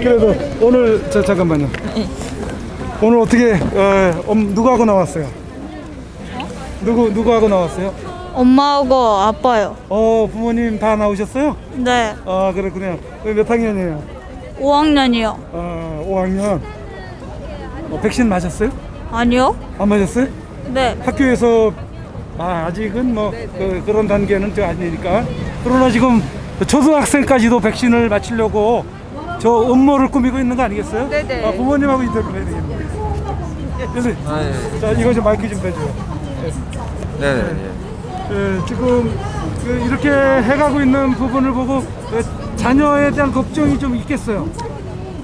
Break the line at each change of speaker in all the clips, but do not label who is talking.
그래도 오늘 저 잠깐만요. 오늘 어떻게 어, 엄- 누구하고 나왔어요? 누구 누구하고 나왔어요?
엄마하고 아빠요.
어 부모님 다 나오셨어요?
네,
아 그렇군요. 몇 학년이에요?
5학년이요.
아 5학년. 어, 백신 맞았어요?
아니요?
안 맞았어요?
네,
학교에서 아, 아직은 뭐 그, 그런 단계는 저 아니니까 그러나 지금 초등학생까지도 백신을 맞추려고 저 음모를 꾸미고 있는 거 아니겠어요?
네네.
아, 부모님하고 인터뷰 해야 되겠네요. 그래서
아, 예.
자 이거 좀 마이크 좀 빼줘요.
네, 네, 네.
예, 지금 그 이렇게 해가고 있는 부분을 보고 그 자녀에 대한 걱정이 좀 있겠어요.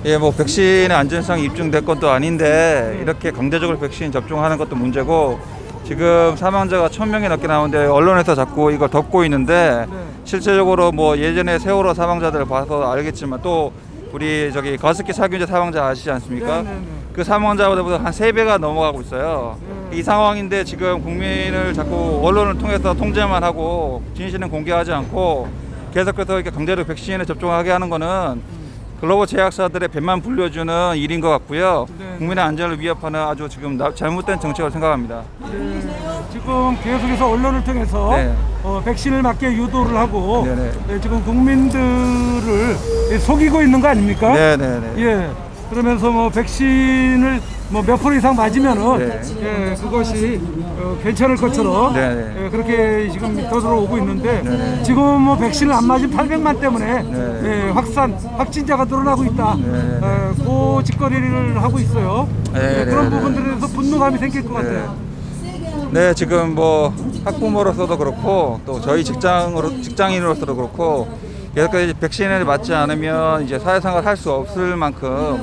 예, 뭐 백신의 안전성이 입증될 것도 아닌데 이렇게 강제적으로 백신 접종하는 것도 문제고 지금 사망자가 천 명이 넘게 나오는데 언론에서 자꾸 이걸 덮고 있는데
네.
실제적으로 뭐 예전에 세월호 사망자들을 봐서 알겠지만 또 우리 저기 가습기 살균제 사망자 아시지 않습니까?
네, 네, 네.
그 사망자보다 한 세배가 넘어가고 있어요. 이 상황인데 지금 국민을 자꾸 언론을 통해서 통제만 하고 진실은 공개하지 않고 계속해서 이렇게 강제로 백신을 접종하게 하는 거는 글로벌 제약사들의 배만 불려주는 일인 것 같고요.
네.
국민의 안전을 위협하는 아주 지금 나- 잘못된 정책을 생각합니다.
네, 지금 계속해서 언론을 통해서
네.
어, 백신을 맞게 유도를 하고
네네.
예, 지금 국민들을 예, 속이고 있는 거 아닙니까?
네네네.
예. 그러면서 뭐 백신을 뭐 몇 프로 이상 맞으면은
네.
예, 그것이 어, 괜찮을 것처럼
네 네.
예, 그렇게 지금 떠들어 오고 있는데
네네.
지금 뭐 백신을 안 맞은 800만 때문에
네.
예, 확산 확진자가 늘어나고 있다. 예, 그 짓거리를 하고 있어요.
네네.
예, 그런 부분들에 대해서 분노감이 생길 것 같아요.
네, 지금 뭐 학부모로서도 그렇고 또 저희 직장으로 직장인으로서도 그렇고 이제 백신을 맞지 않으면 이제 사회생활 할 수 없을 만큼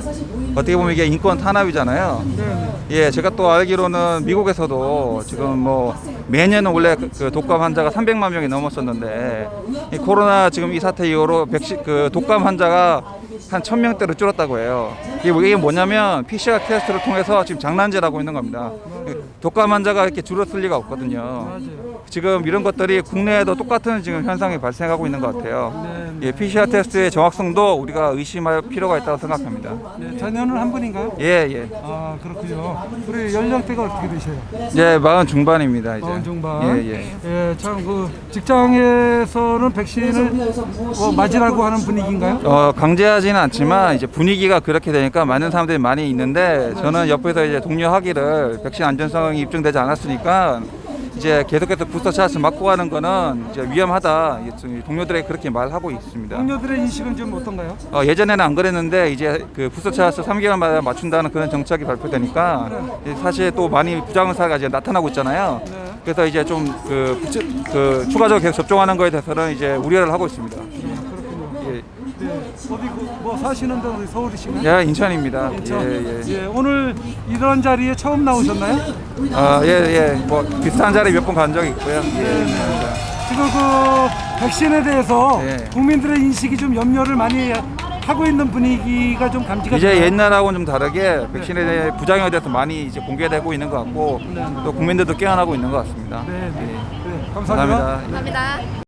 어떻게 보면 이게 인권 탄압이잖아요.
네.
예, 제가 또 알기로는 미국에서도 지금 뭐 매년 원래 그, 그 독감 환자가 300만 명이 넘었었는데 이 코로나 지금 이 사태 이후로 백신 그 독감 환자가 한 1000명대로 줄었다고 해요. 이게 뭐- 뭐냐면 PCR 테스트를 통해서 지금 장난질하고 있는 겁니다. 독감 환자가 이렇게 줄었을 리가 없거든요.
맞아요.
지금 이런 것들이 국내에도 똑같은 지금 현상이 발생하고 있는 것 같아요.
네.
예, PCR 테스트의 정확성도 우리가 의심할 필요가 있다고 생각합니다.
네, 자녀는 한 분인가요?
예, 예.
아 그렇군요. 우리 연령대가 어떻게 되세요?
예, 마흔 중반입니다, 이제.
마흔 중반.
예, 예.
예, 참 그 직장에서는 백신을 뭐 맞으라고 하는 분위기인가요?
어, 강제하지는 않지만 이제 분위기가 그렇게 되니까 많은 사람들이 많이 있는데 저는 옆에서 이제 독려하기를 백신 안전성이 입증되지 않았으니까 이제 계속해서 부스터 샷을 맞고 가는 거는 이제 위험하다. 동료들에게 그렇게 말하고 있습니다.
동료들의 인식은 좀 어떤가요?
어, 예전에는 안 그랬는데 이제 그 부스터 샷을 3개월마다 맞춘다는 그런 정책이 발표되니까 이제 사실 또 많이 부작용사가 이제 나타나고 있잖아요.
네.
그래서 이제 좀그 그 추가적으로 계속 접종하는 거에 대해서는 이제 우려를 하고 있습니다. 예,
네. 어디 그, 뭐 사시는 데 어디 서울이신가요?
예 인천입니다.
인천.
예, 예.
예, 오늘 이런 자리에 처음 나오셨나요?
아, 예, 예. 뭐 비슷한 자리 몇 번 간 적이 있고요.
네,
예.
지금 그 백신에 대해서
네.
국민들의 인식이 좀 염려를 많이 하고 있는 분위기가 좀 감지가
이제
되나요?
옛날하고는 좀 다르게 백신에 대해 부작용에 대해서 많이 이제 공개되고 있는 것 같고 또 국민들도 깨어나고 있는 것 같습니다.
네, 네.
예.
네, 감사합니다.
감사합니다.
감사합니다.